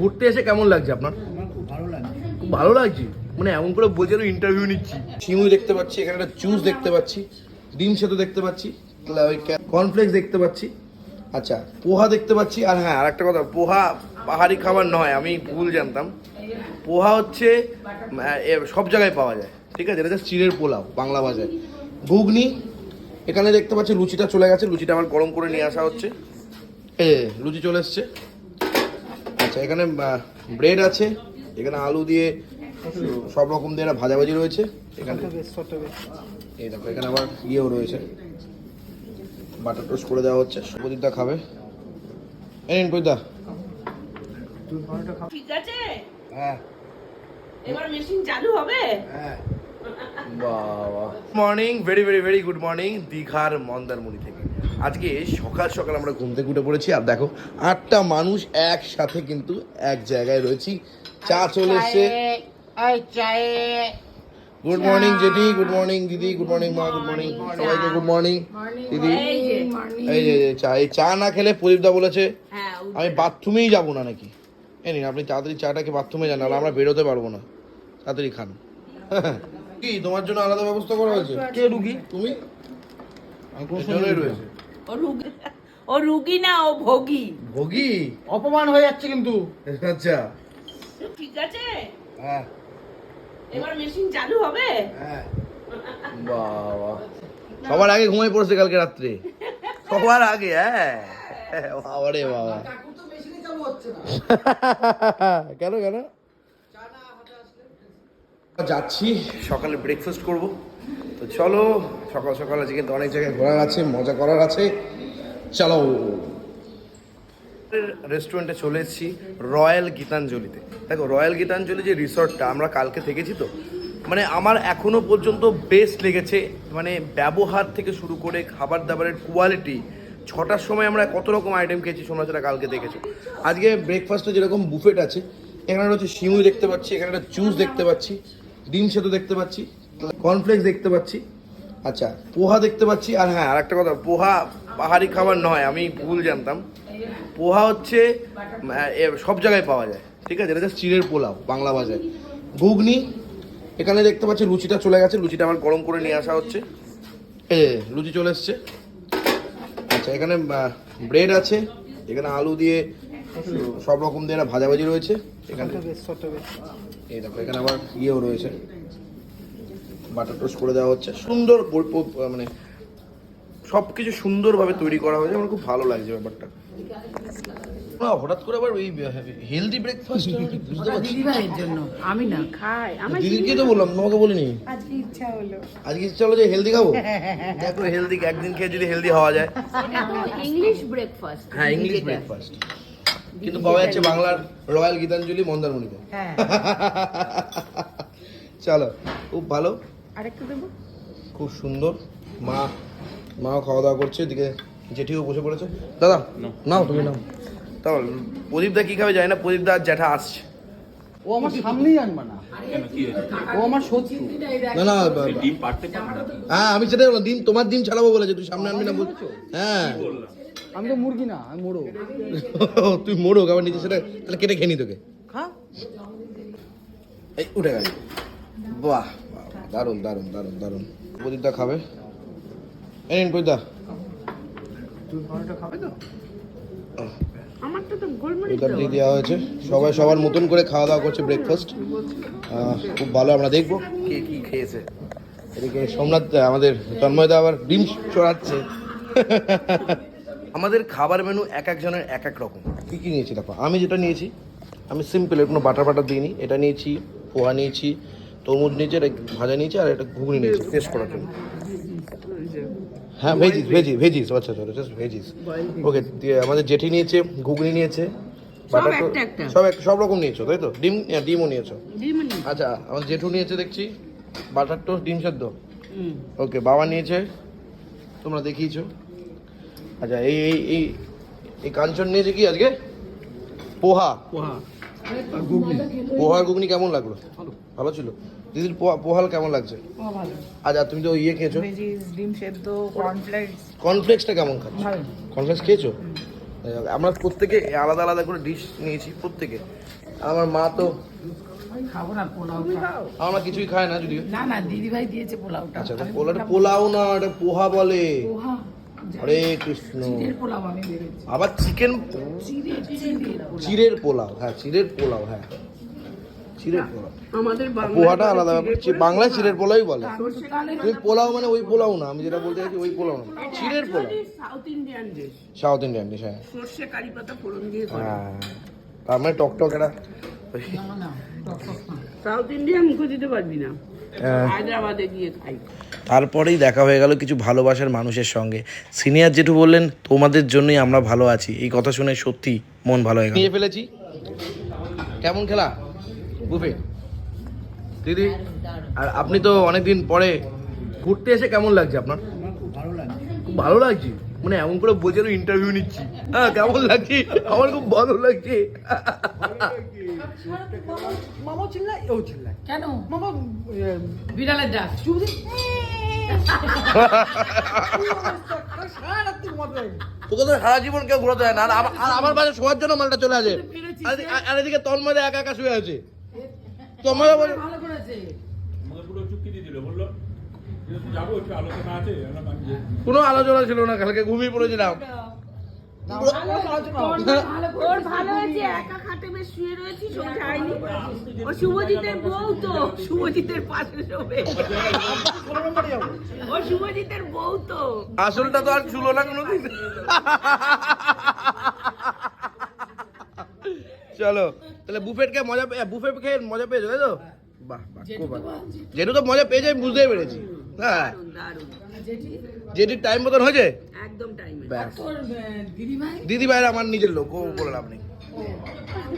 ঘুরতে এসে কেমন লাগছে আপনার? খুব ভালো লাগছে। খুব ভালো লাগছে? মানে এমন করে বলছে ইন্টারভিউ নিচ্ছি। শিমুই দেখতে পাচ্ছি এখানে একটা জুস দেখতে পাচ্ছি ডিম সেতু দেখতে পাচ্ছি কর্নফ্লেক্স দেখতে পাচ্ছি। আচ্ছা পোহা দেখতে পাচ্ছি আর হ্যাঁ আর একটা কথা পোহা পাহাড়ি খাবার নয় আমি ভুল জানতাম। পোহা হচ্ছে সব জায়গায় পাওয়া যায় ঠিক আছে? এটা হচ্ছে চিড়ের পোলাও বাংলা ভাষায়। ঘুগনি এখানে দেখতে পাচ্ছি লুচিটা চলে গেছে লুচিটা আমার গরম করে নিয়ে আসা হচ্ছে। এ লুচি চলে এসছে। আচ্ছা এখানে ব্রেড আছে এখানে আলু দিয়ে সব রকম দিয়ে ভাজাভাজি রয়েছে এখানে। এই দেখো এখানে আবার ইয়েও রয়েছে। বাটার টোস্ট করে দেওয়া হচ্ছে সুপদীপদা খাবে। এই নিন প্রদীপদা ঠিক আছে? হ্যাঁ। এবার মেশিন চালু হবে? হ্যাঁ। বাবা। Morning very very very good morning দীঘার মন্দারমণি থেকে। আজকে সকাল সকাল আমরা ঘুম থেকে উঠে পড়েছি আর দেখো আটটা মানুষ একসাথে কিন্তু এক জায়গায় রয়েছি। চা চলে এসছে। গুড মর্নিং জেঠি। গুড মর্নিং দিদি। গুড মর্নিং মা। গুড মর্নিং সবাইকে গুড মর্নিং দিদি। এই যে চা। এই চা না খেলে প্রদীপদা বলেছে হ্যাঁ আমি বাথরুমেই যাব না নাকি? এই নিন আপনি তাড়াতাড়ি চাটাকে বাথরুমে যান নাহলে আমরা বেরোতে পারব না। তাড়াতাড়ি খান। কি তোমার জন্য আলাদা ব্যবস্থা করা হয়েছে? কে রুগী? তুমি? রয়েছে। ও রুগী ও রুগী না ও ভোগী। ভোগী? অপমান হয়ে যাচ্ছে কিন্তু। আচ্ছা। ঠিক আছে? হ্যাঁ। এবার মেশিন চালু হবে? হ্যাঁ। বাবা। সবার আগে ঘুমিয়ে পড়ছে কালকে রাত্রে। সবার আগে হ্যাঁ। বাবা। রে বাবা কেন কেন? যাচ্ছি সকালে ব্রেকফাস্ট করব। তো চলো, সকাল সকাল আজকে কিন্তু অনেক জায়গায় ঘোরার আছে, মজা করার আছে। চলো। রেস্টুরেন্টে চলে এসেছি রয়্যাল গীতাঞ্জলিতে। দেখো, রয়্যাল গীতাঞ্জলি যে রিসর্টটা, আমরা কালকে থেকেছি তো মানে আমার এখনও পর্যন্ত বেস্ট লেগেছে মানে ব্যবহার থেকে শুরু করে খাবার দাবারের কোয়ালিটি ছটার সময় আমরা কত রকম আইটেম খেয়েছি, শোনা, সেটা কালকে দেখেছ। আজকে ব্রেকফাস্টে যেরকম বুফেট আছে, এখানে হচ্ছে শিমুই দেখতে পাচ্ছি, এখানে একটা জুস দেখতে পাচ্ছি, ডিম সেতু দেখতে পাচ্ছি। কর্নফ্লেক্স দেখতে পাচ্ছি। আচ্ছা পোহা দেখতে পাচ্ছি, আর হ্যাঁ আরেকটা কথা, পোহা পাহাড়ি খাবার নয়, আমি ভুল জানতাম। পোহা হচ্ছে সব জায়গায় পাওয়া যায়, ঠিক আছে? এটা চিড়ের পোলাও, বাংলা ভাষায়। ঘুগনি, এখানে দেখতে পাচ্ছি লুচিটা চলে গেছে, লুচিটা আমার গরম করে নিয়ে আসা হচ্ছে। এ, লুচি চলে এসছে। আচ্ছা এখানে ব্রেড আছে, এখানে আলু দিয়ে সব রকম দিয়ে একটা ভাজাভাজি রয়েছে, এখানে। এই দেখো, এখানে আবার ইয়েও রয়েছে। বাটার টোস্ট করে দেওয়া হচ্ছে। সুন্দর মানে সব কিছু সুন্দরভাবে তৈরি করা হয়েছে। আমার খুব ভালো লাগছে ব্যাপারটা। না, হঠাৎ করে আবার এই হেলদি ব্রেকফাস্ট বুঝতে পারছি। দিদিভাইয়ের জন্য আমি না। খাই। আমার দিদিকে তো বললাম তোমাকে বলিনি? আজকে ইচ্ছা হলো। আজকে ইচ্ছা হলো যে হেলদি খাব? দেখো হেলদি একদিন খেয়ে যদি হেলদি হওয়া যায়। ইংলিশ ব্রেকফাস্ট হ্যাঁ ইংলিশ ব্রেকফাস্ট কিন্তু পাওয়া যাচ্ছে বাংলার রয়্যাল গীতাঞ্জলি মন্দারমণিতে। হ্যাঁ। চলো খুব ভালো। আরেকটু দেবো? খুব সুন্দর। মা মাও খাওয়া দাওয়া করছে এদিকে জেঠিও বসে পড়েছে। দাদা নাও। তুমি নাও। তাও প্রদীপ দা কি খাবে জানি না প্রদীপ দা আর জ্যাঠা আসছে। ও আমার সামনেই আনবা না। ও আমার শত্রু। না না বা- হ্যাঁ আমি সেটাই বললাম ডিম তোমার ডিম ছাড়াবো বলেছে তুই সামনে আনবি না বল। হ্যাঁ। আমি তো মুরগি না আমি মোড়ো তুই মোড়ো আবার নিজে সেটা তাহলে কেটে খেয়ে নি তোকে। খা। এই উঠে গেল। বাহ বাহ, দারুণ দারুণ দারুণ দারুণ। প্রদীপদা খাবে? এই নিন প্রদীপদা। দিয়ে দেওয়া হয়েছে। সবাই সবার মতন করে খাওয়া দাওয়া করছে ব্রেকফাস্ট খুব ভালো আমরা দেখব। কে কি খেয়েছে? এদিকে সোমনাথ আমাদের তন্ময়দা আবার ডিম চড়াচ্ছে। আমাদের খাবার মেনু এক একজনের এক এক রকম। কী কী নিয়েছি দেখো? আমি যেটা নিয়েছি আমি সিম্পল এর কোনো বাটার বাটার দিইনি। এটা নিয়েছি পোহা নিয়েছি তরমুজ নিয়েছি আর ভাজা নিয়েছি আর একটা ঘুগনি নিয়েছি টেস্ট করার জন্য। হ্যাঁ ভেজিস ভেজিস ভেজিস আচ্ছা আচ্ছা জাস্ট ভেজিস ওকে আমাদের জেঠি নিয়েছে ঘুগনি নিয়েছে বাটার। সব এক- সব রকম নিয়েছো তাই তো? ডিম হ্যাঁ, ডিমও নিয়েছো। আচ্ছা আমার জেঠু নিয়েছে দেখছি বাটার টোস্ট ডিম সেদ্ধ। ওকে বাবা নিয়েছে তোমরা দেখিয়েছো। আচ্ছা এই এই এই এই কাঞ্চন নিয়েছে কি আজকে? পোহা। পোহা। আর ঘুগনি? কেমন লাগল? ভালো। ছিল? দিদির পোহা পোহাল কেমন লাগছে? আচ্ছা তুমি তো ইয়ে খেয়েছো? ডিম সেদ্ধ কর্নফ্লেক্স কর্নফ্লেক্সটা কেমন খাচ্ছ? ভালো। কর্নফ্লেক্স খেয়েছো? আমরা প্রত্যেকে আলাদা আলাদা করে ডিশ নিয়েছি প্রত্যেকে। আমার মা তো খাব না পোলাওটা আমরা কিছুই খায় না যদিও। না না দিদিভাই দিয়েছে পোলাওটা। আচ্ছা পোলাওটা পোলাও না এটা পোহা বলে। পোহা। হরে কৃষ্ণ। পোলাও আবার চিকেন? চিড়ে চিড়ের পোলাও। হ্যাঁ চিড়ের পোলাও হ্যাঁ। চিড়ের পোলাও। আমাদের পোহাটা আলাদা ব্যাপার। বাংলায় চিড়ের পোলাওই বলে। তুমি পোলাও মানে ওই পোলাও না আমি যেটা বলতে চাইছি ওই পোলাও না। চিড়ের pulao. South Indian dish South Indian dish হ্যাঁ। সর্ষে কারি পাতা ফোড়ন দিয়ে হ্যাঁ। তার মানে টক টক এটা ওই- না, না, টক টক না। সাউথ ইন্ডিয়ান মুখে দিতে পারবি না। হায়দ্রাবাদে গিয়ে খাই। তারপরেই দেখা হয়ে গেল কিছু ভালোবাসার মানুষের সঙ্গে। সিনিয়র জেঠু বললেন তোমাদের জন্যই আমরা ভালো আছি। এই কথা শুনে সত্যি মন ভালো হয়ে গেল। ফেলেছি। কেমন খেলা? বুফে। দিদি আর আপনি তো অনেকদিন পরে ঘুরতে এসে কেমন লাগছে আপনার? ভালো খুব ভালো লাগছে। মানে এমন করে বলছে ইন্টারভিউ নিচ্ছি। হ্যাঁ কেমন লাগছে? আমার খুব ভালো লাগছে। মামা চিল্লাই ও চিল্লাই কেন? মামা বিড়ালের ডাক। সারা তোকে তো সারা জীবন কেউ ঘুরাতে যায় না। আর আমার- আর আমার বাড়ি শোয়ার জন্য মালটা চলে আসে। আর এদিকে- আর এদিকে তন্ময় একা একা শুয়ে আছে। তন্ময় বলে ভালো করেছে আমাকে পুরো চুক্তি দিয়ে দিল বলল যে যাব একটু আলোচনা আছে আমরা আমি যে- কোনো আলোচনা ছিল না কালকে ঘুমিয়ে পড়েছিলাম। শুভজিতের বউ তো শুভজিতের পাশে ও শুভজিতের বউ তো। আসলটা তো আর ছিল না কোনোদিন। চলো তাহলে বুফেট খেয়ে মজা বুফেট খেয়ে মজা পেয়েছ তাই তো? বাহ বাহ খুব তো মজা পেয়েছে আমি বুঝতেই পেরেছি। হ্যাঁ। টাইম মতন হয়েছে? একদম টাইমে ব্যাস। তোর দিদিভাই? দিদি ভাইয়ের আমার নিজের লোক ও বলে লাভ নেই।